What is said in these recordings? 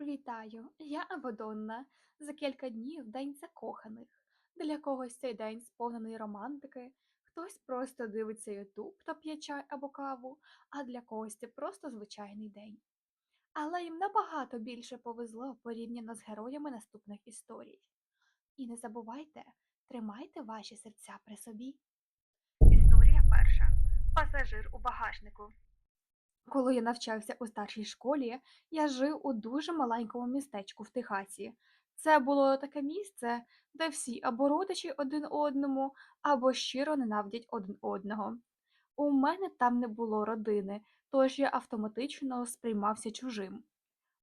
Вітаю, я Авадонна. За кілька днів День закоханих. Для когось цей день сповнений романтики, хтось просто дивиться Ютуб та п'є чай або каву, а для когось це просто звичайний день. Але їм набагато більше повезло порівняно з героями наступних історій. І не забувайте, тримайте ваші серця при собі. Історія перша. Пасажир у багажнику. Коли я навчався у старшій школі, я жив у дуже маленькому містечку в Техасі. Це було таке місце, де всі або родичі один одному, або щиро ненавидять один одного. У мене там не було родини, тож я автоматично сприймався чужим.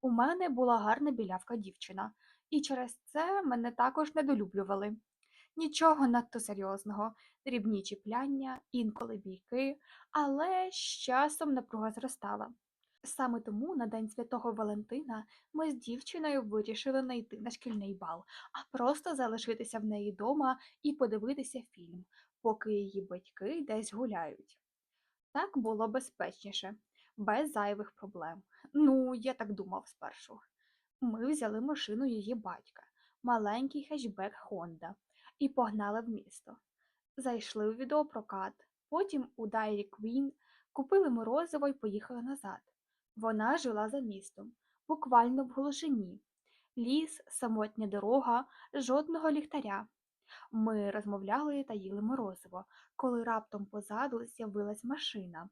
У мене була гарна білявка дівчина, і через це мене також недолюблювали. Нічого надто серйозного, дрібні чіпляння, інколи бійки, але з часом напруга зростала. Саме тому на День Святого Валентина ми з дівчиною вирішили не йти на шкільний бал, а просто залишитися в неї дома і подивитися фільм, поки її батьки десь гуляють. Так було безпечніше, без зайвих проблем. Ну, я так думав спершу. Ми взяли машину її батька, маленький хетчбек Honda, і погнали в місто. Зайшли у відеопрокат, потім у Dairy Queen, купили морозиво і поїхали назад. Вона жила за містом, буквально в глушині. Ліс, самотня дорога, жодного ліхтаря. Ми розмовляли та їли морозиво, коли раптом позаду з'явилась машина.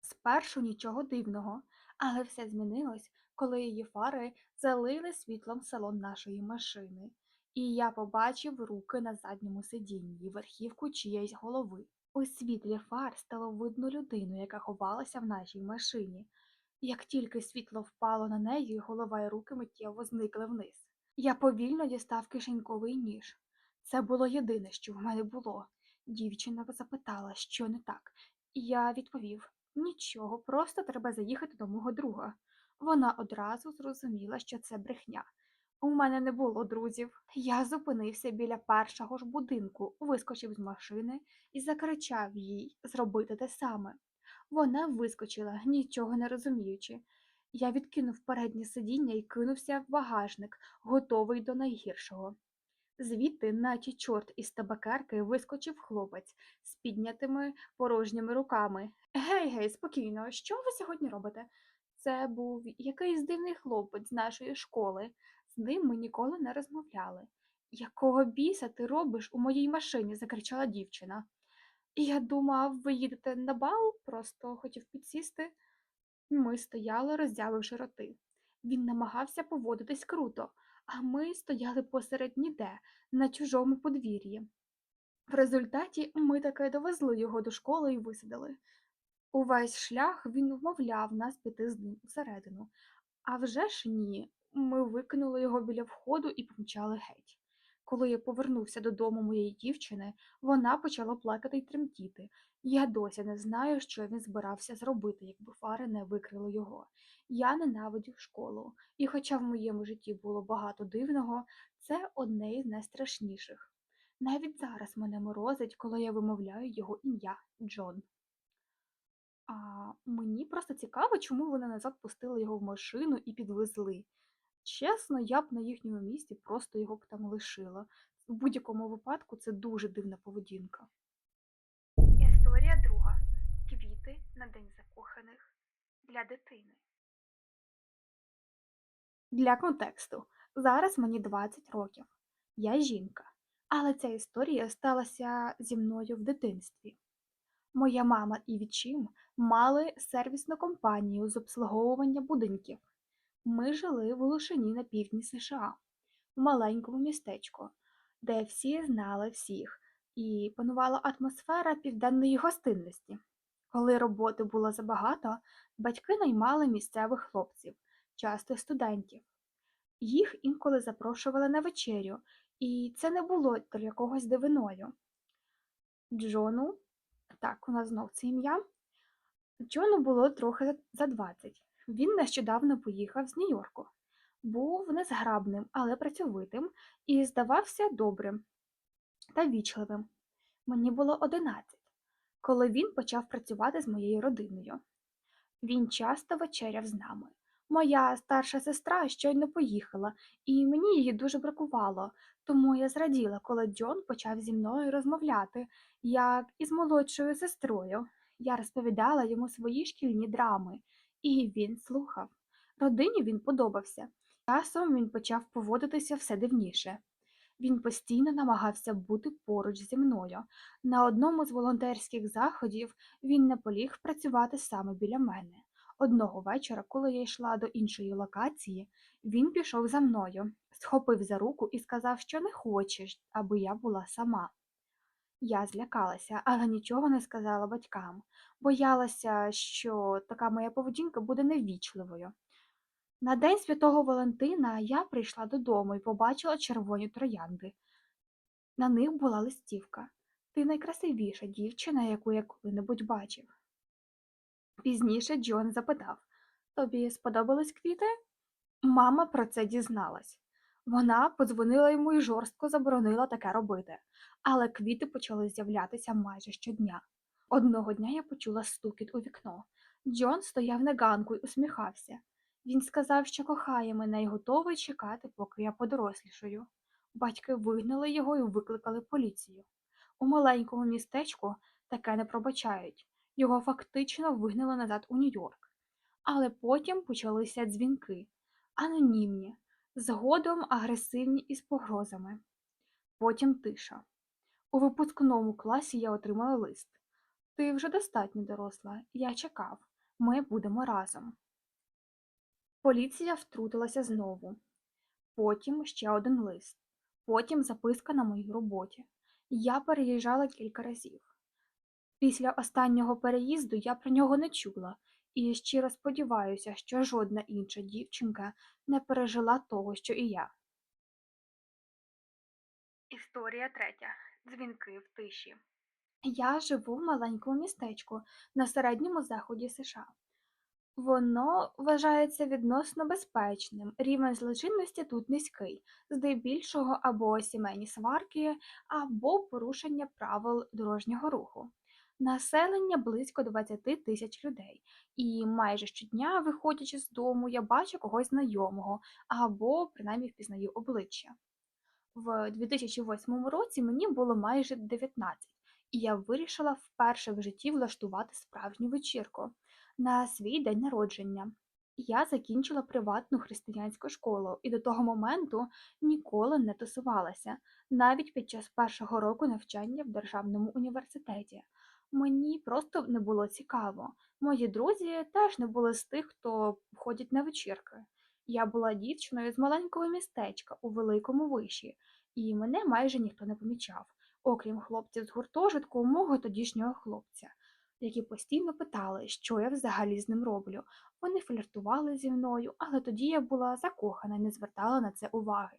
Спершу нічого дивного, але все змінилось, коли її фари залили світлом салон нашої машини, і я побачив руки на задньому сидінні і верхівку чиєїсь голови. У світлі фар стало видно людину, яка ховалася в нашій машині. Як тільки світло впало на неї, голова і руки миттєво зникли вниз. Я повільно дістав кишеньковий ніж. Це було єдине, що в мене було. Дівчина запитала, що не так, і я відповів нічого, просто треба заїхати до мого друга. Вона одразу зрозуміла, що це брехня. У мене не було друзів. Я зупинився біля першого ж будинку, вискочив з машини і закричав їй зробити те саме. Вона вискочила, нічого не розуміючи. Я відкинув переднє сидіння і кинувся в багажник, готовий до найгіршого. Звідти, наче чорт із табакерки, вискочив хлопець з піднятими порожніми руками. Гей, гей, спокійно, що ви сьогодні робите? Це був якийсь дивний хлопець з нашої школи. З ним ми ніколи не розмовляли. Якого біса ти робиш у моїй машині? закричала дівчина. Я думав, ви їдете на бал, просто хотів підсісти. Ми стояли, роздявивши роти. Він намагався поводитись круто, а ми стояли посеред ніде, на чужому подвір'ї. В результаті ми таки довезли його до школи і висадили. Увесь шлях він вмовляв нас піти з ним всередину. А вже ж ні, ми викинули його біля входу і помчали геть. Коли я повернувся додому моєї дівчини, вона почала плакати й тремтіти. Я досі не знаю, що він збирався зробити, якби фари не викрили його. Я ненавидів школу, і хоча в моєму житті було багато дивного, це одне із найстрашніших. Навіть зараз мене морозить, коли я вимовляю його ім'я Джон. А мені просто цікаво, чому вони назад пустили його в машину і підвезли. Чесно, я б на їхньому місці просто його б там лишила. У будь-якому випадку це дуже дивна поведінка. Історія друга. Квіти на День закоханих для дитини. Для контексту. Зараз мені 20 років. Я жінка. Але ця історія сталася зі мною в дитинстві. Моя мама і відчим мали сервісну компанію з обслуговування будинків. Ми жили в Лушині на півдні США, в маленькому містечку, де всі знали всіх, і панувала атмосфера південної гостинності. Коли роботи було забагато, батьки наймали місцевих хлопців, часто студентів. Їх інколи запрошували на вечерю, і це не було для когось дивиною. Джону, так, у нас знов це ім'я, Джону було трохи за 20. Він нещодавно поїхав з Нью-Йорку. Був незграбним, але працьовитим і здавався добрим та вічливим. Мені було 11, коли він почав працювати з моєю родиною. Він часто вечеряв з нами. Моя старша сестра щойно поїхала, і мені її дуже бракувало, тому я зраділа, коли Джон почав зі мною розмовляти, як із молодшою сестрою. Я розповідала йому свої шкільні драми, і він слухав. Родині він подобався. Часом він почав поводитися все дивніше. Він постійно намагався бути поруч зі мною. На одному з волонтерських заходів він наполіг працювати саме біля мене. Одного вечора, коли я йшла до іншої локації, він пішов за мною, схопив за руку і сказав, що не хоче, аби я була сама. Я злякалася, але нічого не сказала батькам. Боялася, що така моя поведінка буде неввічливою. На день святого Валентина я прийшла додому і побачила червоні троянди. На них була листівка. Ти найкрасивіша дівчина, яку я коли-небудь бачив. Пізніше Джон запитав Тобі сподобались квіти? Мама про це дізналась. Вона подзвонила йому і жорстко заборонила таке робити, але квіти почали з'являтися майже щодня. Одного дня я почула стукіт у вікно. Джон стояв на ганку й усміхався. Він сказав, що кохає мене і готовий чекати, поки я подорослішаю. Батьки вигнали його і викликали поліцію. У маленькому містечку таке не пробачають. Його фактично вигнали назад у Нью-Йорк. Але потім почалися дзвінки, анонімні, згодом агресивні із погрозами. Потім тиша. У випускному класі я отримала лист. Ти вже достатньо доросла, я чекав. Ми будемо разом. Поліція втрутилася знову. Потім ще один лист. Потім записка на моїй роботі. Я переїжджала кілька разів. Після останнього переїзду я про нього не чула, і щиро сподіваюся, що жодна інша дівчинка не пережила того, що і я. Історія третя. Дзвінки в тиші. Я живу в маленькому містечку на середньому заході США. Воно вважається відносно безпечним, рівень злочинності тут низький, здебільшого або сімейні сварки, або порушення правил дорожнього руху. Населення близько 20 тисяч людей, і майже щодня, виходячи з дому, я бачу когось знайомого або принаймні впізнаю обличчя. В 2008 році мені було майже 19, і я вирішила вперше в житті влаштувати справжню вечірку на свій день народження. Я закінчила приватну християнську школу і до того моменту ніколи не тусувалася, навіть під час першого року навчання в державному університеті. Мені просто не було цікаво. Мої друзі теж не були з тих, хто ходить на вечірки. Я була дівчиною з маленького містечка у великому виші, і мене майже ніхто не помічав, окрім хлопців з гуртожитку мого тодішнього хлопця, які постійно питали, що я взагалі з ним роблю. Вони фліртували зі мною, але тоді я була закохана і не звертала на це уваги.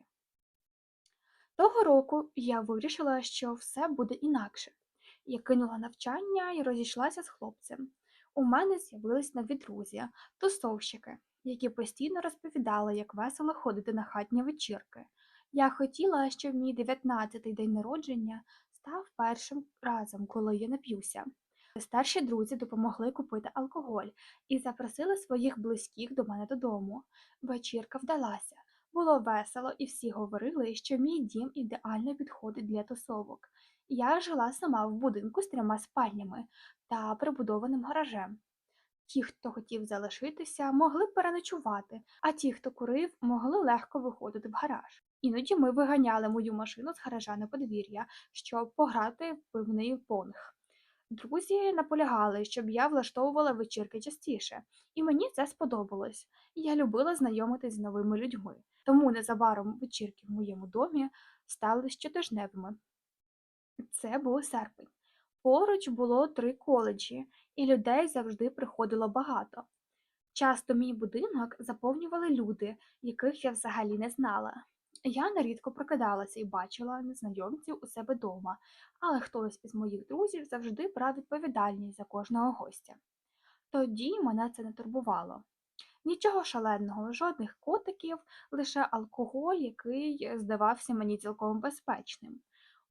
Того року я вирішила, що все буде інакше. Я кинула навчання і розійшлася з хлопцем. У мене з'явились нові друзі, тусовщики, які постійно розповідали, як весело ходити на хатні вечірки. Я хотіла, щоб мій 19-й день народження став першим разом, коли я нап'юся. Старші друзі допомогли купити алкоголь і запросили своїх близьких до мене додому. Вечірка вдалася. Було весело, і всі говорили, що мій дім ідеально підходить для тусовок. Я жила сама в будинку з трьома спальнями та прибудованим гаражем. Ті, хто хотів залишитися, могли переночувати, а ті, хто курив, могли легко виходити в гараж. Іноді ми виганяли мою машину з гаража на подвір'я, щоб пограти в пивний понг. Друзі наполягали, щоб я влаштовувала вечірки частіше, і мені це сподобалось. Я любила знайомитись з новими людьми, тому незабаром вечірки в моєму домі стали щотижневими. Це був серпень. Поруч було три коледжі, і людей завжди приходило багато. Часто мій будинок заповнювали люди, яких я взагалі не знала. Я нерідко прокидалася і бачила незнайомців у себе дома, але хтось із моїх друзів завжди брав відповідальність за кожного гостя. Тоді мене це не турбувало. Нічого шаленого, жодних котиків, лише алкоголь, який здавався мені цілком безпечним.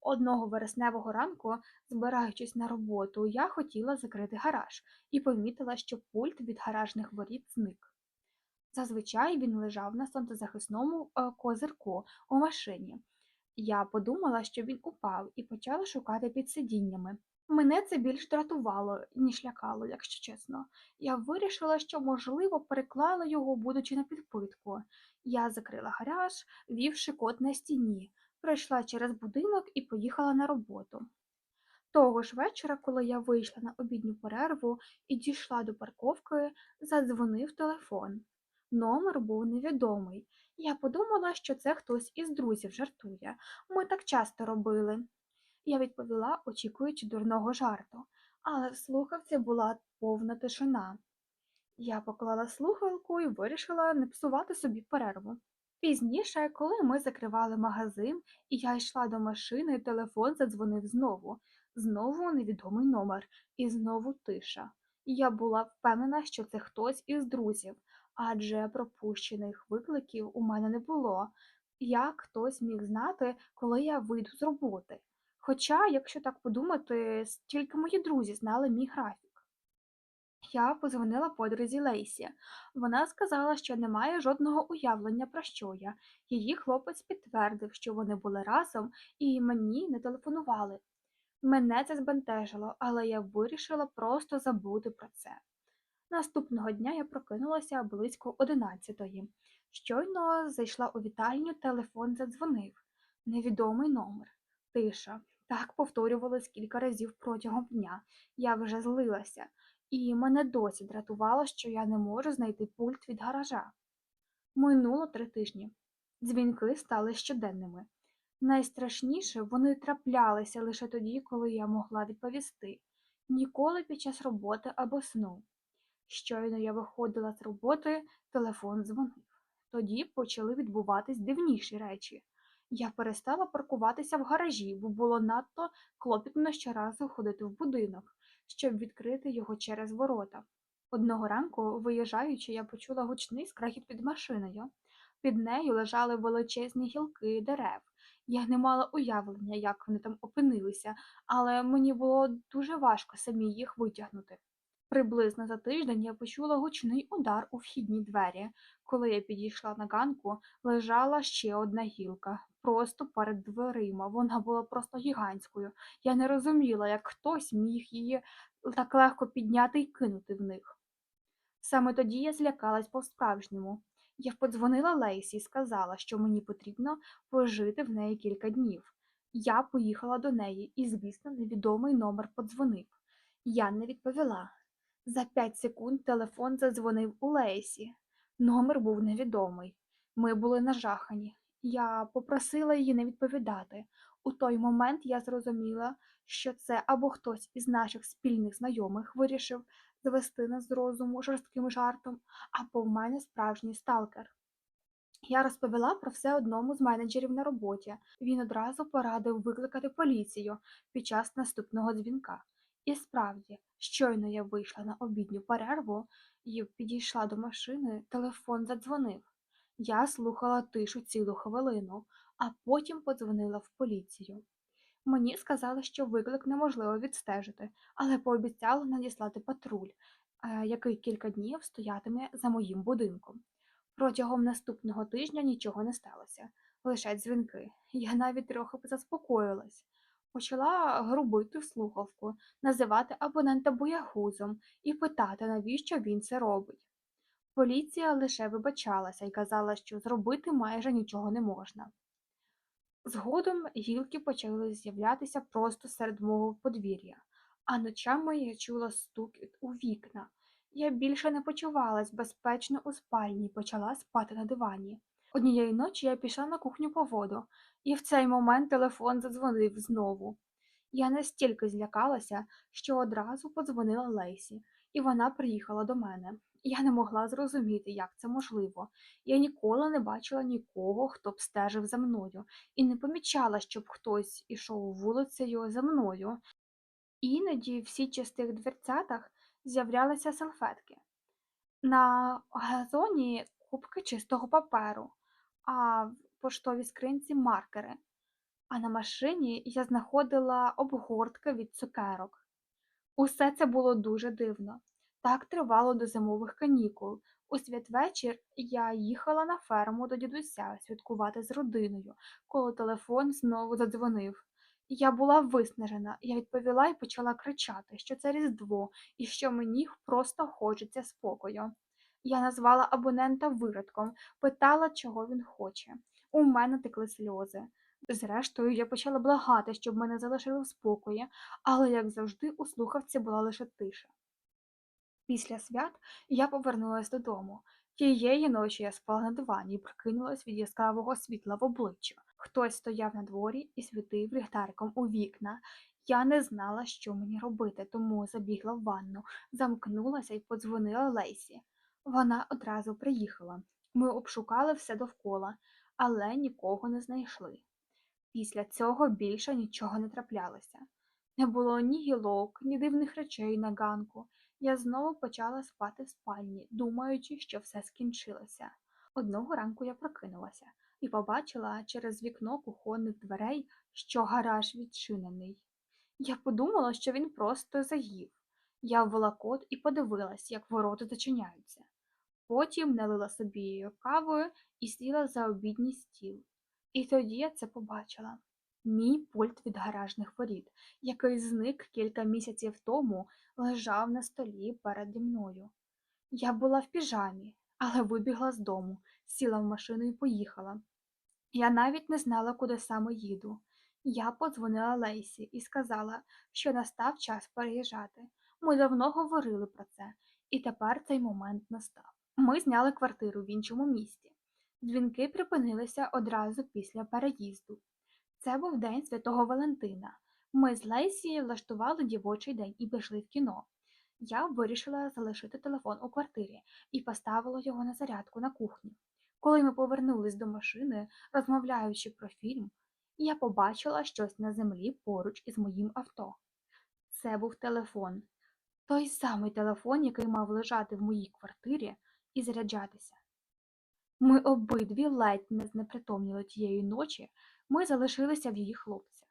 Одного вересневого ранку, збираючись на роботу, я хотіла закрити гараж і помітила, що пульт від гаражних воріт зник. Зазвичай він лежав на сонцезахисному е, козирку у машині. Я подумала, що він упав, і почала шукати під сидіннями. Мене це більш дратувало, ніж лякало, якщо чесно. Я вирішила, що, можливо, переклала його, будучи на підпитку. Я закрила гараж, вівши код на стіні, пройшла через будинок і поїхала на роботу. Того ж вечора, коли я вийшла на обідню перерву і дійшла до парковки, задзвонив телефон. Номер був невідомий. Я подумала, що це хтось із друзів жартує. Ми так часто робили. Я відповіла, очікуючи дурного жарту, але в слухавці була повна тишина. Я поклала слухалку і вирішила не псувати собі перерву. Пізніше, коли ми закривали магазин, і я йшла до машини, телефон задзвонив знову. Знову невідомий номер, і знову тиша. Я була впевнена, що це хтось із друзів, адже пропущених викликів у мене не було. Як хтось міг знати, коли я вийду з роботи? Хоча, якщо так подумати, тільки мої друзі знали мій графік. Я позвонила подрузі Лейсі. Вона сказала, що не має жодного уявлення про що я. Її хлопець підтвердив, що вони були разом і мені не телефонували. Мене це збентежило, але я вирішила просто забути про це. Наступного дня я прокинулася близько одинадцятої. Щойно зайшла у вітальню, телефон задзвонив. Невідомий номер. Тиша. Так повторювалось кілька разів протягом дня. Я вже злилася, і мене досі дратувало, що я не можу знайти пульт від гаража. Минуло три тижні. Дзвінки стали щоденними. Найстрашніше вони траплялися лише тоді, коли я могла відповісти, ніколи під час роботи або сну. Щойно я виходила з роботи, телефон дзвонив. Тоді почали відбуватись дивніші речі. Я перестала паркуватися в гаражі, бо було надто клопітно щоразу ходити в будинок, щоб відкрити його через ворота. Одного ранку, виїжджаючи, я почула гучний скрехіт під машиною. Під нею лежали величезні гілки дерев. Я не мала уявлення, як вони там опинилися, але мені було дуже важко самі їх витягнути. Приблизно за тиждень я почула гучний удар у вхідні двері. Коли я підійшла на ганку, лежала ще одна гілка, просто перед дверима. Вона була просто гігантською. Я не розуміла, як хтось міг її так легко підняти і кинути в них. Саме тоді я злякалась по-справжньому. Я подзвонила Лейсі і сказала, що мені потрібно пожити в неї кілька днів. Я поїхала до неї, і, звісно, невідомий номер подзвонив. Я не відповіла. За п'ять секунд телефон задзвонив у Лейсі. Номер був невідомий. Ми були нажахані. Я попросила її не відповідати. У той момент я зрозуміла, що це або хтось із наших спільних знайомих вирішив звести нас з розуму жорстким жартом, або в мене справжній сталкер. Я розповіла про все одному з менеджерів на роботі. Він одразу порадив викликати поліцію під час наступного дзвінка. І справді, щойно я вийшла на обідню перерву і підійшла до машини, телефон задзвонив. Я слухала тишу цілу хвилину, а потім подзвонила в поліцію. Мені сказали, що виклик неможливо відстежити, але пообіцяли надіслати патруль, е, який кілька днів стоятиме за моїм будинком. Протягом наступного тижня нічого не сталося, лише дзвінки. Я навіть трохи заспокоїлась. Почала грубити слухавку, називати абонента боягузом і питати, навіщо він це робить. Поліція лише вибачалася і казала, що зробити майже нічого не можна. Згодом гілки почали з'являтися просто серед мого подвір'я, а ночами я чула стукіт у вікна. Я більше не почувалась безпечно у спальні і почала спати на дивані. Однієї ночі я пішла на кухню по воду, і в цей момент телефон задзвонив знову. Я настільки злякалася, що одразу подзвонила Лейсі, і вона приїхала до мене. Я не могла зрозуміти, як це можливо. Я ніколи не бачила нікого, хто б стежив за мною, і не помічала, щоб хтось ішов вулицею за мною. Іноді в сітчастих дверцятах з'являлися салфетки. На газоні кубки чистого паперу, а поштовій скринці маркери. А на машині я знаходила обгортки від цукерок. Усе це було дуже дивно. Так тривало до зимових канікул. У святвечір я їхала на ферму до дідуся святкувати з родиною, коли телефон знову задзвонив. Я була виснажена, я відповіла і почала кричати, що це Різдво і що мені просто хочеться спокою. Я назвала абонента виродком, питала, чого він хоче. У мене текли сльози. Зрештою, я почала благати, щоб мене залишили в спокої, але, як завжди, у слухавці була лише тиша. Після свят я повернулась додому. Тієї ночі я спала на дивані і прокинулась від яскравого світла в обличчя. Хтось стояв на дворі і світив ліхтариком у вікна. Я не знала, що мені робити, тому забігла в ванну, замкнулася і подзвонила Лейсі. Вона одразу приїхала. Ми обшукали все довкола, але нікого не знайшли. Після цього більше нічого не траплялося. Не було ні гілок, ні дивних речей на ганку. Я знову почала спати в спальні, думаючи, що все скінчилося. Одного ранку я прокинулася і побачила через вікно кухонних дверей, що гараж відчинений. Я подумала, що він просто заїв. Я ввела код і подивилась, як ворота зачиняються. Потім налила собі кавою і сіла за обідній стіл. І тоді я це побачила. Мій пульт від гаражних воріт, який зник кілька місяців тому, лежав на столі переді мною. Я була в піжамі, але вибігла з дому, сіла в машину і поїхала. Я навіть не знала, куди саме їду. Я подзвонила Лейсі і сказала, що настав час переїжджати. Ми давно говорили про це, і тепер цей момент настав. Ми зняли квартиру в іншому місті. Дзвінки припинилися одразу після переїзду. Це був день святого Валентина. Ми з Лейсі влаштували дівочий день і пішли в кіно. Я вирішила залишити телефон у квартирі і поставила його на зарядку на кухні. Коли ми повернулись до машини, розмовляючи про фільм, я побачила щось на землі поруч із моїм авто. Це був телефон. Той самий телефон, який мав лежати в моїй квартирі і заряджатися. Ми обидві ледь не знепритомніли тієї ночі, ми залишилися в її хлопця.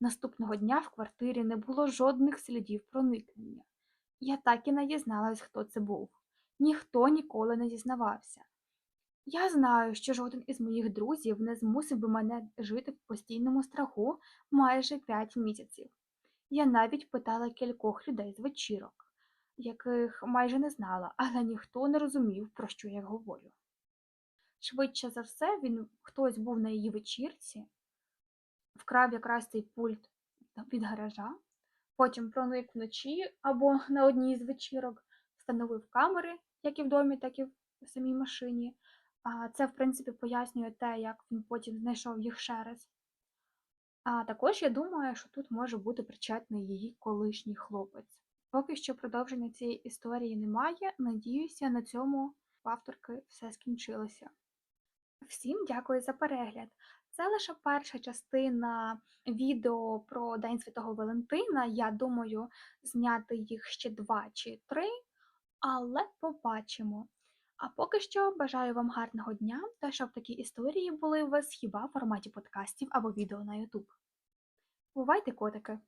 Наступного дня в квартирі не було жодних слідів проникнення. Я так і не дізналась, хто це був. Ніхто ніколи не дізнавався. Я знаю, що жоден із моїх друзів не змусив би мене жити в постійному страху майже п'ять місяців. Я навіть питала кількох людей з вечірок, яких майже не знала, але ніхто не розумів, про що я говорю. Швидше за все, він хтось був на її вечірці, вкрав якраз цей пульт від гаража, потім проник вночі або на одній з вечірок, встановив камери, як і в домі, так і в самій машині. Це, в принципі, пояснює те, як він потім знайшов їх ще раз. А також я думаю, що тут може бути причетний її колишній хлопець. Поки що продовження цієї історії немає. Надіюся, на цьому в авторки все скінчилося. Всім дякую за перегляд. Це лише перша частина відео про День Святого Валентина. Я думаю, зняти їх ще два чи три, але побачимо. А поки що бажаю вам гарного дня та щоб такі історії були у вас хіба в форматі подкастів або відео на YouTube. Бувайте, котики!